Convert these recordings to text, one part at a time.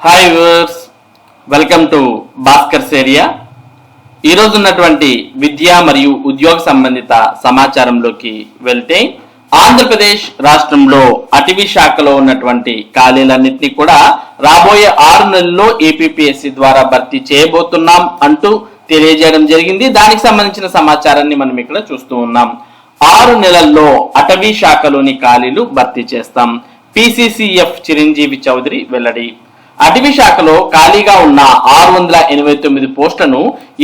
Hi viewers welcome to Bhaskar's area ఈరోజు ఉన్నటువంటి విద్య మరియు ఉద్యోగ సంబంధిత సమాచారంలోకి వెళ్తే ఆంధ్రప్రదేశ్ రాష్ట్రంలో అటవీ శాఖలో ఉన్నటువంటి ఖాళీలన్నింటినీ కూడా రాబోయే ఆరు నెలల్లో ఏపీపీఎస్సీ ద్వారా భర్తీ చేయబోతున్నాం అంటూ తెలియజేయడం జరిగింది. దానికి సంబంధించిన సమాచారాన్ని మనం ఇక్కడ చూస్తూ ఉన్నాం. ఆరు నెలల్లో అటవీ శాఖలోని ఖాళీలు భర్తీ చేస్తాం. పిసిసిఎఫ్ చిరంజీవి చౌదరి వెల్లడి. అటవీ శాఖలో ఖాళీగా ఉన్న ఆరు వందల ఎనభై తొమ్మిది పోస్టులను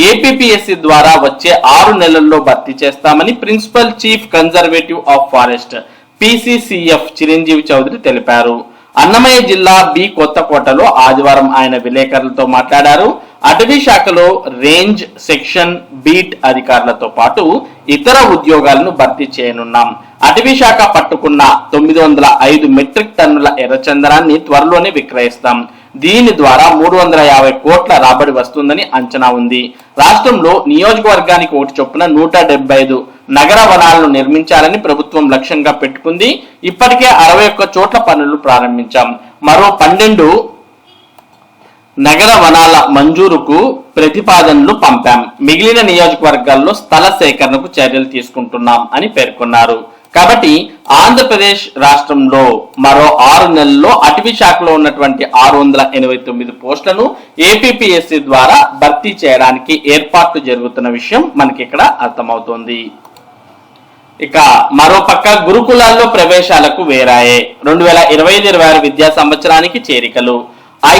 ఏపీపీఎస్సీ ద్వారా వచ్చే ఆరు నెలల్లో భర్తీ చేస్తామని principal chief conservative of forest PCCF Chiranjeevi Chowdary తెలిపారు. అన్నమయ్య జిల్లా బి కొత్తకోటలో ఆదివారం ఆయన విలేకరులతో మాట్లాడారు. అటవీ శాఖలో రేంజ్ సెక్షన్ బీట్ అధికారులతో పాటు ఇతర ఉద్యోగాలను భర్తీ చేయనున్నాం. అటవీ శాఖ పట్టుకున్న తొమ్మిది వందల ఐదు మెట్రిక్ టన్నుల ఎర్రచందనాన్ని త్వరలోనే విక్రయిస్తాం. దీని ద్వారా మూడు వందల యాభై కోట్ల రాబడి వస్తుందని అంచనా ఉంది. రాష్ట్రంలో నియోజకవర్గానికి ఒకటి చొప్పున నూట డెబ్బై ఐదు నగర వనాలను నిర్మించాలని ప్రభుత్వం లక్ష్యంగా పెట్టుకుంది. ఇప్పటికే అరవై ఒక్క చోట్ల పనులు ప్రారంభించాం. మరో పన్నెండు నగర వనాల మంజూరుకు ప్రతిపాదనలు పంపాం. మిగిలిన నియోజకవర్గాల్లో స్థల సేకరణకు చర్యలు తీసుకుంటున్నాం అని పేర్కొన్నారు. కాబట్టి ఆంధ్రప్రదేశ్ రాష్ట్రంలో మరో ఆరు నెలల్లో అటవీ శాఖలో ఉన్నటువంటి ఆరు వందల ఎనభై తొమ్మిది పోస్టులను ఏపీపీఎస్సీ ద్వారా భర్తీ చేయడానికి ఏర్పాట్లు జరుగుతున్న విషయం మనకి ఇక్కడ అర్థమవుతోంది. ఇక మరోపక్క గురుకులాల్లో ప్రవేశాలకు వేరాయే. రెండు వేల ఇరవై ఐదు ఇరవై ఆరు విద్యా సంవత్సరానికి చేరికలు.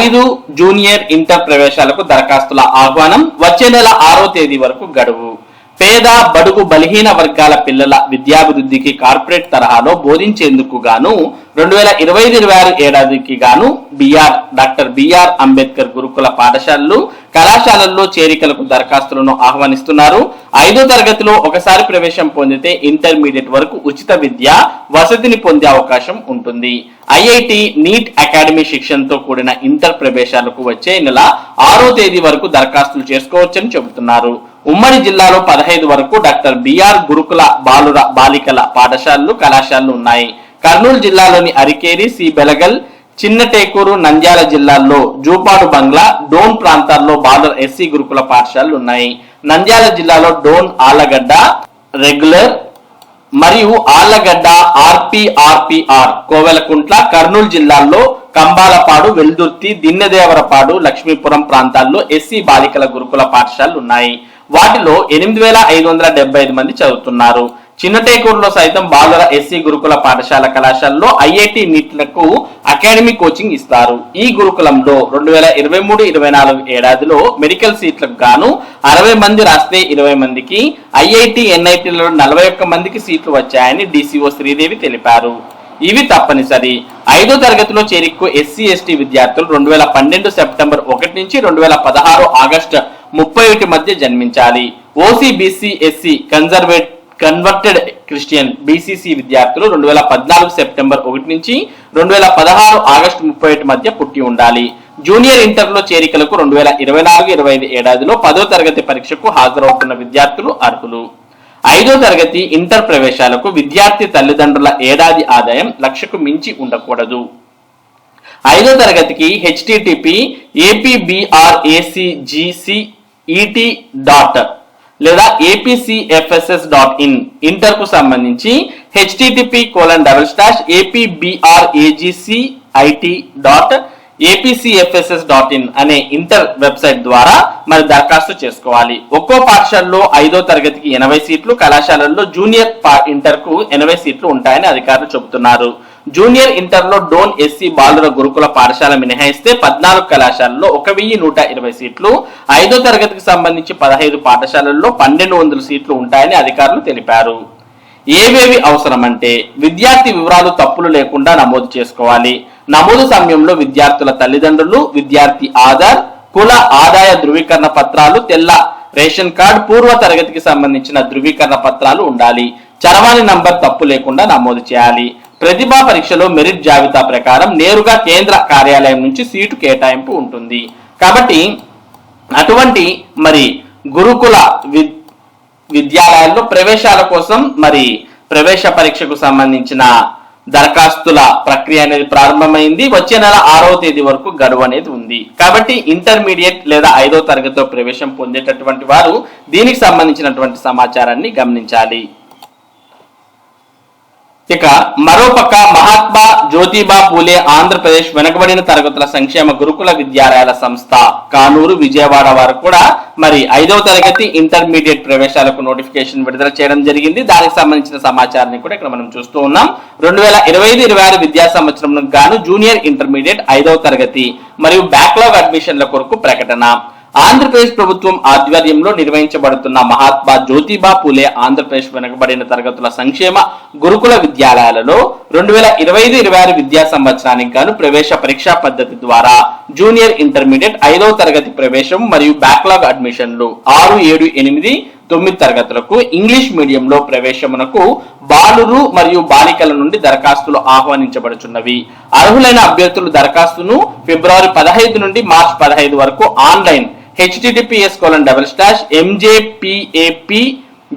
ఐదు జూనియర్ ఇంటర్ ప్రవేశాలకు దరఖాస్తుల ఆహ్వానం వచ్చే నెల ఆరో తేదీ వరకు గడువు. పేద బడుగు బలహీన వర్గాల పిల్లల విద్యాభివృద్ధికి కార్పొరేట్ తరహాలో బోధించేందుకు గాను రెండు వేల ఇరవై ఐదు ఇరవై ఆరు ఏడాదికి గాను బిఆర్ డాక్టర్ బిఆర్ అంబేద్కర్ గురుకుల పాఠశాలలు కళాశాలల్లో చేరికలకు దరఖాస్తులను ఆహ్వానిస్తున్నారు. ఐదో తరగతిలో ఒకసారి ప్రవేశం పొందితే ఇంటర్మీడియట్ వరకు ఉచిత విద్య వసతిని పొందే అవకాశం ఉంటుంది. ఐఐటి నీట్ అకాడమీ శిక్షణతో కూడిన ఇంటర్ ప్రవేశాలకు వచ్చే నెల ఆరో తేదీ వరకు దరఖాస్తులు చేసుకోవచ్చని చెబుతున్నారు. ఉమ్మడి జిల్లాలో పదహైదు వరకు డాక్టర్ బిఆర్ గురుకుల బాలుర బాలికల పాఠశాలలు కళాశాలలు ఉన్నాయి. కర్నూలు జిల్లాలోని అరికేరి సి. బెలగల్ చిన్నటేకూరు నంద్యాల జిల్లాల్లో జూపాడు బంగ్లా డోన్ ప్రాంతాల్లో బాలుర ఎస్సీ గురుకుల పాఠశాలలు ఉన్నాయి. నంద్యాల జిల్లాలో డోన్ ఆలగడ్డ రెగ్యులర్ మరియు ఆళ్ళగడ్డ ఆర్పిఆర్పిఆర్ కోవెలకుంట్ల కర్నూలు జిల్లాల్లో కంబాలపాడు వెల్దుర్తి దిన్నెదేవరపాడు లక్ష్మీపురం ప్రాంతాల్లో ఎస్సీ బాలికల గురుకుల పాఠశాలలు ఉన్నాయి. వాటిలో ఎనిమిది వేల ఐదు వందల డెబ్బై ఐదు మంది చదువుతున్నారు. చిన్నటేకూరులో సైతం బాలుర ఎస్సీ గురుకుల పాఠశాల కళాశాలలో ఐఐటి నీట్లకు అకాడమీ కోచింగ్ ఇస్తారు. ఈ గురుకులంలో రెండు వేల ఇరవై మూడు ఇరవై నాలుగు ఏడాదిలో మెడికల్ సీట్లకు గాను అరవై మంది రాస్తే ఇరవై మందికి ఐఐటి ఎన్ఐటీలలో నలభై ఒక్క మందికి సీట్లు వచ్చాయని డిసిఓ శ్రీదేవి తెలిపారు. ఇవి తప్పనిసరి. ఐదో తరగతిలో చేరిక్కు ఎస్సీ ఎస్టీ విద్యార్థులు రెండు వేల పన్నెండు సెప్టెంబర్ ఒకటి నుంచి రెండు వేల పదహారు ఆగస్టు ముప్పై ఒకటి మధ్య జన్మించాలి. ఓసీ బీసీ ఎస్సీ కన్జర్వేట్ కన్వర్టెడ్ క్రిస్టియన్ బీసీసీ విద్యార్థులు రెండు వేల పద్నాలుగు సెప్టెంబర్ ఒకటి నుంచి రెండు వేల పదహారు ఆగస్టు ముప్పై ఒకటి మధ్య పుట్టి ఉండాలి. జూనియర్ ఇంటర్లో చేరికలకు రెండు వేల ఇరవై నాలుగు ఇరవై ఐదు ఏడాదిలో పదో తరగతి పరీక్షకు హాజరవుతున్న విద్యార్థులు అర్హులు. ఐదో తరగతి ఇంటర్ ప్రవేశాలకు విద్యార్థి తల్లిదండ్రుల ఏడాది ఆదాయం లక్షకు మించి ఉండకూడదు. ఐదో తరగతికి హెచ్టిటిపి ఈటి డాట్ లేదా ఏపీసీఎఫ్ఎస్ఎస్ డాట్ ఇన్ ఇంటర్కు సంబంధించి HTTP colon double slash APBRAGCIT dot APCFSS dot in అనే ఇంటర్ వెబ్సైట్ ద్వారా మరి దరఖాస్తు చేసుకోవాలి. ఒక్కో పాఠశాలలో ఐదో తరగతికి ఎనభై సీట్లు కళాశాలల్లో జూనియర్ పా- ఇంటర్కు ఎనభై సీట్లు ఉంటాయని అధికారులు చెబుతున్నారు. జూనియర్ ఇంటర్లో డోన్ ఎస్సీ బాలుర గురుకుల పాఠశాల మినహాయిస్తే పద్నాలుగు కళాశాలలో ఒక వెయ్యి నూట ఇరవై సీట్లు ఐదో తరగతికి సంబంధించి పదహైదు పాఠశాలల్లో పన్నెండు వందల సీట్లు ఉంటాయని అధికారులు తెలిపారు. ఏవేవి అవసరమంటే విద్యార్థి వివరాలు తప్పులు లేకుండా నమోదు చేసుకోవాలి. నమోదు సమయంలో విద్యార్థుల తల్లిదండ్రులు విద్యార్థి ఆధార్ కుల ఆదాయ ధృవీకరణ పత్రాలు తెల్ల రేషన్ కార్డ్ పూర్వ తరగతికి సంబంధించిన ధృవీకరణ పత్రాలు ఉండాలి. చరవాణి నంబర్ తప్పు లేకుండా నమోదు చేయాలి. ప్రతిభా పరీక్షలో మెరిట్ జాబితా ప్రకారం నేరుగా కేంద్ర కార్యాలయం నుంచి సీటు కేటాయింపు ఉంటుంది. కాబట్టి అటువంటి మరి గురుకుల వి- విద్యాలయాల్లో ప్రవేశాల కోసం మరి ప్రవేశ పరీక్షకు సంబంధించిన దరఖాస్తుల ప్రక్రియ అనేది ప్రారంభమైంది. వచ్చే నెల ఆరవ తేదీ వరకు గడువు అనేది ఉంది. కాబట్టి ఇంటర్మీడియట్ లేదా ఐదో తరగతిలో ప్రవేశం పొందేటటువంటి వారు దీనికి సంబంధించినటువంటి సమాచారాన్ని గమనించాలి. ఇక మరోపక్క మహాత్మా జ్యోతిబా పూలే ఆంధ్రప్రదేశ్ వెనుకబడిన తరగతుల సంక్షేమ గురుకుల విద్యాలయాల సంస్థ. కానూరు విజయవాడ వారు కూడా మరి ఐదవ తరగతి ఇంటర్మీడియట్ ప్రవేశాలకు నోటిఫికేషన్ విడుదల చేయడం జరిగింది. దానికి సంబంధించిన సమాచారాన్ని కూడా ఇక్కడ మనం చూస్తూ ఉన్నాం. రెండు వేల ఇరవై ఐదు ఇరవై ఆరు విద్యా సంవత్సరం గాను జూనియర్ ఇంటర్మీడియట్ ఐదవ తరగతి మరియు బ్యాక్లాగ్ అడ్మిషన్ల కొరకు ప్రకటన. ఆంధ్రప్రదేశ్ ప్రభుత్వం ఆధ్వర్యంలో నిర్వహించబడుతున్న మహాత్మా జ్యోతిబా పూలే ఆంధ్రప్రదేశ్ వెనుకబడిన తరగతుల సంక్షేమ గురుకుల విద్యాలయాలలో రెండు వేల ఇరవై ఐదు ఇరవై ఆరు విద్యా సంవత్సరానికి గాను ప్రవేశ పరీక్షా పద్ధతి ద్వారా జూనియర్ ఇంటర్మీడియట్ ఐదవ తరగతి ప్రవేశం మరియు బ్యాక్లాగ్ అడ్మిషన్లు ఆరు ఏడు ఎనిమిది తొమ్మిది తరగతులకు ఇంగ్లీష్ మీడియంలో ప్రవేశమునకు బాలురు మరియు బాలికల నుండి దరఖాస్తులు ఆహ్వానించబడుచున్నవి. అర్హులైన అభ్యర్థులు దరఖాస్తును ఫిబ్రవరి పదహైదు నుండి మార్చ్ పదహైదు వరకు online HTTPS colon double slash MJPAP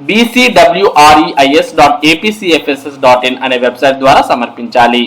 BCWREIS dot APCFSS dot in అనే వెబ్సైట్ ద్వారా సమర్పించాలి.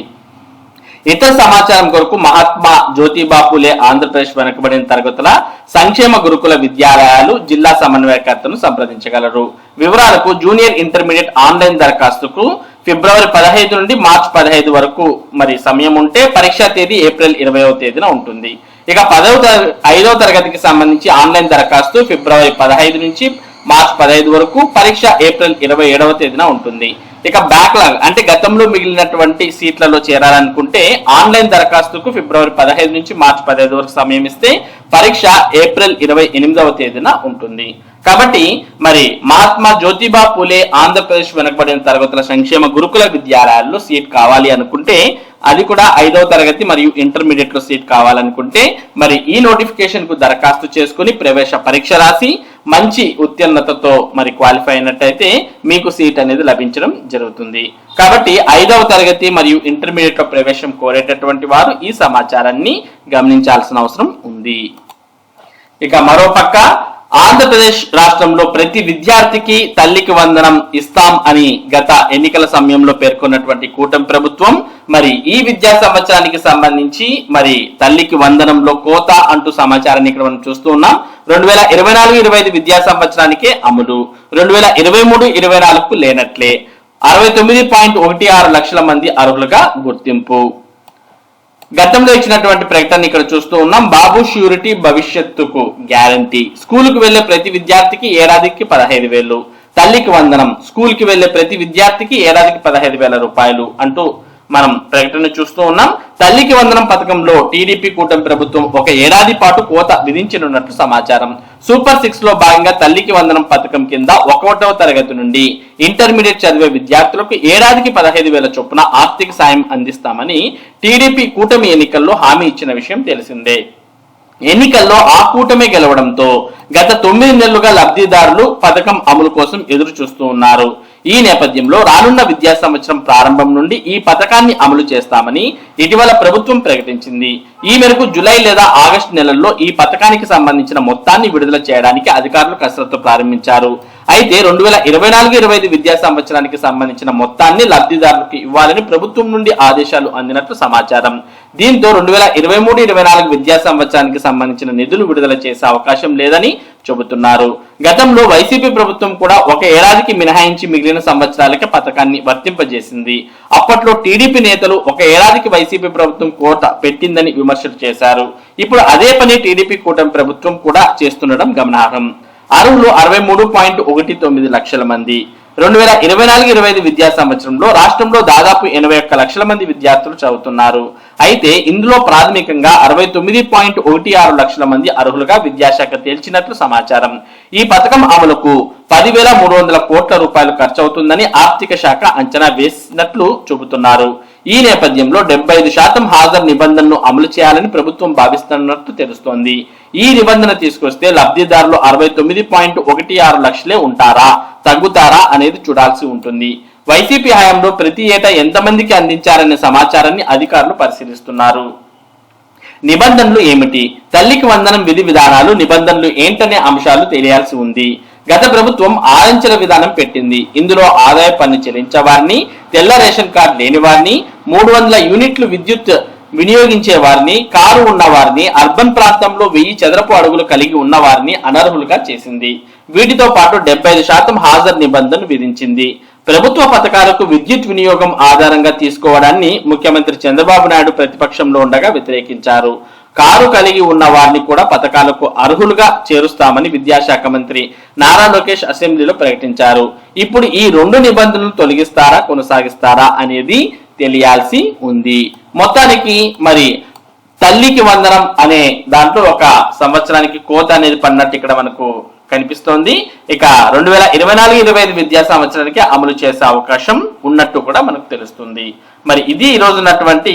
ఇతర సమాచారం కొరకు మహాత్మా జ్యోతిబా పూలే ఆంధ్రప్రదేశ్ వెనుకబడిన తరగతుల సంక్షేమ గురుకుల విద్యాలయాలు జిల్లా సమన్వయకర్తను సంప్రదించగలరు. వివరాలకు జూనియర్ ఇంటర్మీడియట్ ఆన్లైన్ దరఖాస్తుకు ఫిబ్రవరి పదహైదు నుండి మార్చి పదహైదు వరకు. మరి సమయం ఉంటే పరీక్షా తేదీ ఏప్రిల్ ఇరవైవ తేదీన ఉంటుంది. ఇక పదవ తర- ఐదవ తరగతికి సంబంధించి ఆన్లైన్ దరఖాస్తు ఫిబ్రవరి పదహైదు నుంచి మార్చ్ పదహైదు వరకు పరీక్ష ఏప్రిల్ ఇరవై ఏడవ తేదీన ఉంటుంది. ఇక బ్యాక్లాగ్ అంటే గతంలో మిగిలినటువంటి సీట్లలో చేరాలనుకుంటే ఆన్లైన్ దరఖాస్తుకు ఫిబ్రవరి పదహైదు నుంచి మార్చి పదహైదు వరకు సమయం ఇస్తే పరీక్ష ఏప్రిల్ ఇరవై ఎనిమిదవ తేదీన ఉంటుంది. కాబట్టి మరి మహాత్మా జ్యోతిబా పూలే ఆంధ్రప్రదేశ్ వెనుకబడిన తరగతుల సంక్షేమ గురుకుల విద్యాలయాల్లో సీట్ కావాలి అనుకుంటే అది కూడా ఐదవ తరగతి మరియు ఇంటర్మీడియట్లో సీట్ కావాలనుకుంటే మరి ఈ నోటిఫికేషన్కు దరఖాస్తు చేసుకుని ప్రవేశ పరీక్ష రాసి మంచి ఉత్తీర్ణతతో మరి క్వాలిఫై అయినట్టయితే మీకు సీట్ అనేది లభించడం జరుగుతుంది. కాబట్టి ఐదవ తరగతి మరియు ఇంటర్మీడియట్లో ప్రవేశం కోరేటటువంటి వారు ఈ సమాచారాన్ని గమనించాల్సిన అవసరం ఉంది. ఇక మరోపక్క ఆంధ్రప్రదేశ్ రాష్ట్రంలో ప్రతి విద్యార్థికి తల్లికి వందనం ఇస్తాం అని గత ఎన్నికల సమయంలో పేర్కొన్నటువంటి కూటమి ప్రభుత్వం మరి ఈ విద్యా సంవత్సరానికి సంబంధించి మరి తల్లికి వందనంలో కోత అంటూ సమాచారాన్ని ఇక్కడ మనం చూస్తూ ఉన్నాం. రెండు వేల ఇరవై నాలుగు ఇరవై ఐదు విద్యా సంవత్సరానికే అమలు. రెండు వేల ఇరవై మూడు ఇరవై నాలుగుకు లేనట్లే. అరవై తొమ్మిది పాయింట్ ఒకటి ఆరు లక్షల మంది అర్హులుగా గుర్తింపు. గతంలో ఇచ్చినటువంటి ప్రకటన ఇక్కడ చూస్తూ ఉన్నాం. బాబు ష్యూరిటీ భవిష్యత్తుకు గ్యారంటీ. స్కూల్కి వెళ్ళే ప్రతి విద్యార్థికి ఏడాదికి పదహైదు వేలు. తల్లికి వందనం. స్కూల్కి వెళ్ళే ప్రతి విద్యార్థికి ఏడాదికి పదహైదు వేల రూపాయలు అంటూ మనం ప్రకటన చూస్తూ ఉన్నాం. తల్లికి వందనం పథకంలో టీడీపీ కూటమి ప్రభుత్వం ఒక ఏడాది పాటు కోత విధించనున్నట్లు సమాచారం. సూపర్ సిక్స్లో భాగంగా తల్లికి వందనం పథకం కింద ఒకటవ తరగతి నుండి ఇంటర్మీడియట్ చదివే విద్యార్థులకు ఏడాదికి పదహైదు వేల చొప్పున ఆర్థిక సాయం అందిస్తామని టీడీపీ కూటమి ఎన్నికల్లో హామీ ఇచ్చిన విషయం తెలిసిందే. ఎన్నికల్లో ఆ కూటమి గెలవడంతో గత తొమ్మిది నెలలుగా లబ్ధిదారులు పథకం అమలు కోసం ఎదురు చూస్తూ ఉన్నారు. ఈ నేపథ్యంలో రానున్న విద్యా సంవత్సరం ప్రారంభం నుండి ఈ పథకాన్ని అమలు చేస్తామని ఇటీవల ప్రభుత్వం ప్రకటించింది. ఈ మేరకు జూలై లేదా ఆగస్టు నెలల్లో ఈ పథకానికి సంబంధించిన మొత్తాన్ని విడుదల చేయడానికి అధికారులు కసరత్తు ప్రారంభించారు. అయితే రెండు వేల ఇరవై నాలుగు ఇరవై ఐదు విద్యా సంవత్సరానికి సంబంధించిన మొత్తాన్ని లబ్ధిదారులకు ఇవ్వాలని ప్రభుత్వం నుండి ఆదేశాలు అందినట్లు సమాచారం. దీంతో రెండు వేల ఇరవై మూడు ఇరవై నాలుగు విద్యా సంవత్సరానికి సంబంధించిన నిధులు విడుదల చేసే అవకాశం లేదని చెబుతున్నారు. గతంలో వైసీపీ ప్రభుత్వం కూడా ఒక ఏడాదికి మినహాయించి మిగిలిన సంవత్సరాలకే పథకాన్ని వర్తింపజేసింది. అప్పట్లో టీడీపీ నేతలు ఒక ఏడాదికి వైసీపీ ప్రభుత్వం కోట పెట్టిందని విమర్శలు చేశారు. ఇప్పుడు అదే పని టీడీపీ కూటమి ప్రభుత్వం కూడా చేస్తుండడం గమనార్హం. అర్హులు అరవై మూడు పాయింట్ ఒకటి తొమ్మిది లక్షల మంది. రెండు వేల ఇరవై నాలుగు ఇరవై ఐదు విద్యా సంవత్సరంలో రాష్ట్రంలో దాదాపు ఎనభై ఒక్క లక్షల మంది విద్యార్థులు చదువుతున్నారు. అయితే ఇందులో ప్రాథమికంగా అరవై తొమ్మిది పాయింట్ ఒకటి ఆరు లక్షల మంది అర్హులుగా విద్యాశాఖ తేల్చినట్లు సమాచారం. ఈ పథకం అమలుకు పదివేల మూడు వందల కోట్ల రూపాయలు ఖర్చు అవుతుందని ఆర్థిక శాఖ అంచనా వేసినట్లు చెబుతున్నారు ఈ నేపథ్యంలో డెబ్బై ఐదు శాతం హాజరు నిబంధనను అమలు చేయాలని ప్రభుత్వం భావిస్తున్నట్టు తెలుస్తోంది. ఈ నిబంధన తీసుకొస్తే లబ్ధిదారులు అరవై తొమ్మిది పాయింట్ ఒకటి ఆరు లక్షలే ఉంటారా తగ్గుతారా అనేది చూడాల్సి ఉంటుంది. వైసీపీ హయాంలో ప్రతి ఏటా ఎంతమందికి అందించారనే సమాచారాన్ని అధికారులు పరిశీలిస్తున్నారు. నిబంధనలు ఏమిటి? తల్లికి వందనం విధి విధానాలు నిబంధనలు ఏంటనే అంశాలు తెలియాల్సి ఉంది. గత ప్రభుత్వం ఆరంచెల విధానం పెట్టింది. ఇందులో ఆదాయ పన్ను చెల్లించే వారిని తెల్ల రేషన్ కార్డు లేని వారిని మూడు వందల యూనిట్లు విద్యుత్ వినియోగించే వారిని కారు ఉన్న వారిని అర్బన్ ప్రాంతంలో వెయ్యి చదరపు అడుగులు కలిగి ఉన్న వారిని అనర్హులుగా చేసింది. వీటితో పాటు డెబ్బై ఐదు శాతం హాజరు నిబంధనలు విధించింది. ప్రభుత్వ పథకాలకు విద్యుత్ వినియోగం ఆధారంగా తీసుకోవడాన్ని ముఖ్యమంత్రి చంద్రబాబు నాయుడు ప్రతిపక్షంలో ఉండగా వ్యతిరేకించారు. కారు కలిగి ఉన్న వారిని కూడా పథకాలకు అర్హులుగా చేరుస్తామని విద్యాశాఖ మంత్రి నారా లోకేష్ అసెంబ్లీలో ప్రకటించారు. ఇప్పుడు ఈ రెండు నిబంధనలు తొలగిస్తారా కొనసాగిస్తారా అనేది తెలియాల్సి ఉంది. మొత్తానికి మరి తల్లికి వందనం అనే దాంట్లో ఒక సంవత్సరానికి కోత అనేది పడినట్టు ఇక్కడ మనకు కనిపిస్తోంది. ఇక రెండు వేల ఇరవై నాలుగు ఇరవై ఐదు విద్యా సంవత్సరానికి అమలు చేసే అవకాశం ఉన్నట్టు కూడా మనకు తెలుస్తుంది. మరి ఇది ఈ రోజు ఉన్నటువంటి